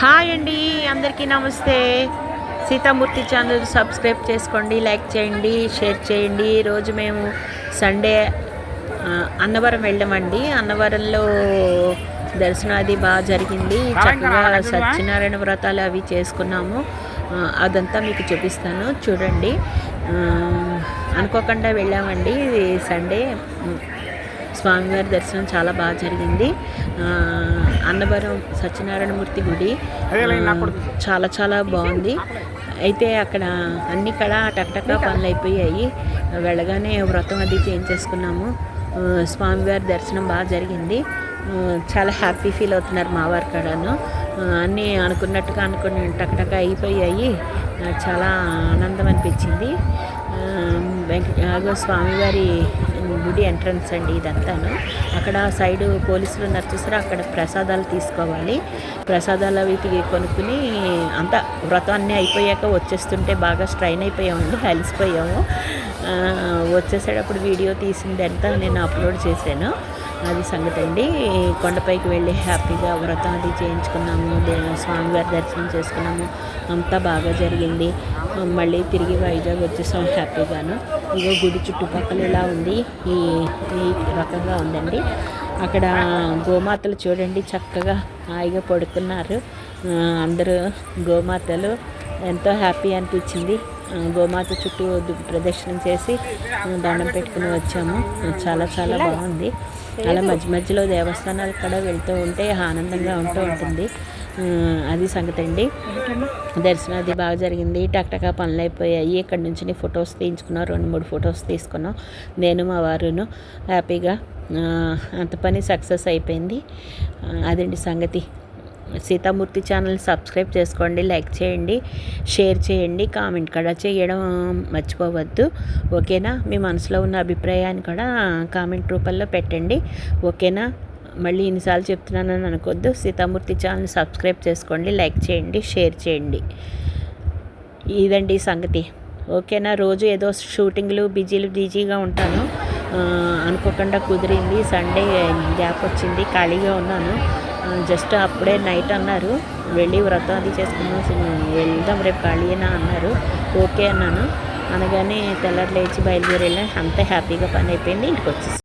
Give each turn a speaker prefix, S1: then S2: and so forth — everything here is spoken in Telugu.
S1: హాయ్ అండి అందరికీ నమస్తే. సీతామూర్తి ఛానల్ సబ్స్క్రైబ్ చేసుకోండి లైక్ చేయండి షేర్ చేయండి. ఈరోజు మేము సండే అన్నవరం వెళ్ళామండి. అన్నవరంలో దర్శనం అది బాగా జరిగింది చక్కగా సత్యనారాయణ వ్రతాలు అవి చేసుకున్నాము. అదంతా మీకు చూపిస్తాను. చూడండి. అనుకోకుండా వెళ్ళామండి. సండే. స్వామివారి దర్శనం చాలా బాగా జరిగింది. అన్నవరం సత్యనారాయణమూర్తి గుడి చాలా చాలా బాగుంది. అయితే అక్కడ అన్ని కడ టక్టకా పనులు అయిపోయాయి. వెళ్ళగానే వ్రతం అది చేయించేసుకున్నాము ఆ, స్వామివారి దర్శనం బాగా జరిగింది. చాలా హ్యాపీ ఫీల్ అవుతున్నారు మా వారి కడను. అన్నీ అనుకున్నట్టుగా అనుకుని టక్టక అయిపోయాయి. చాలా ఆనందం అనిపించింది. వెంకట స్వామివారి గుడి ఎంట్రన్స్ అండి ఇదంతాను. అక్కడ సైడ్ పోలీసులు ఉన్నారు చూసారా? అక్కడ ప్రసాదాలు తీసుకోవాలి. ప్రసాదాలు అవి కొనుక్కుని అంతా వ్రతం అన్నీ అయిపోయాక వచ్చేస్తుంటే బాగా స్ట్రైన్ అయిపోయామండి అలసిపోయాము. వచ్చేసేటప్పుడు వీడియో తీసిందంతా నేను అప్లోడ్ చేశాను. అది సంగతి అండి. కొండపైకి వెళ్ళి హ్యాపీగా వ్రతం అది చేయించుకున్నాము. దే- స్వామివారి దర్శనం చేసుకున్నాము. అంతా బాగా జరిగింది. మళ్ళీ తిరిగి వైజాగ్ వచ్చేసాం హ్యాపీగాను. ఇగో గుడి చుట్టుపక్కల ఇలా ఉంది. ఈ ఈ రకంగా ఉందండి. అక్కడ గోమాతలు చూడండి చక్కగా హాయిగా పడుకున్నారు. అందరూ గోమాతలు ఎంతో హ్యాపీ అనిపించింది. గోమాత చుట్టూ ప్రదర్శనం ప్రదక్షిణం చేసి దండం పెట్టుకుని వచ్చాము. చాలా చాలా బాగుంది. అలా మధ్య మధ్యలో దేవస్థానాలు కూడా వెళ్తూ ఉంటే ఆనందంగా ఉంటూ ఉంటుంది. అది సంగతి అండి. దర్శనం అది బాగా జరిగింది. టక్టకా పనులు అయిపోయాయి. ఇక్కడ నుంచి ఫొటోస్ తీయించుకున్నాం రెండు మూడు ఫొటోస్ తీసుకున్నాం నేను మా వారును హ్యాపీగా అంత పని సక్సెస్ అయిపోయింది. అదండి సంగతి. సీతామూర్తి ఛానల్ సబ్స్క్రైబ్ చేసుకోండి లైక్ చేయండి షేర్ చేయండి కామెంట్ కూడా చేయడం మర్చిపోవద్దు. ఓకేనా? మీ మనసులో ఉన్న అభిప్రాయాన్ని కూడా కామెంట్ రూపంలో పెట్టండి. ఓకేనా? మళ్ళీ ఇన్నిసార్లు చెప్తున్నానని అనుకోవద్దు. సీతామూర్తి ఛానల్ సబ్స్క్రైబ్ చేసుకోండి లైక్ చేయండి షేర్ చేయండి. ఇదండి సంగతి. ఓకేనా? రోజు ఏదో షూటింగ్లు బిజీలు బిజీగా ఉంటాను. అనుకోకుండా కుదిరింది. సండే గ్యాప్ వచ్చింది. ఖాళీగా ఉన్నాను. జస్ట్ అప్పుడే నైట్ అన్నారు. వెళ్ళి వ్రతం అది చేసుకున్నాం వెళ్దాం రేపు ఖాళీనా అన్నారు. ఓకే అన్నాను. అనగానే తెల్లటి లేచి బయలుదేరి వెళ్ళాను అంత హ్యాపీగా పని అయిపోయింది. ఇంటికి వచ్చేసి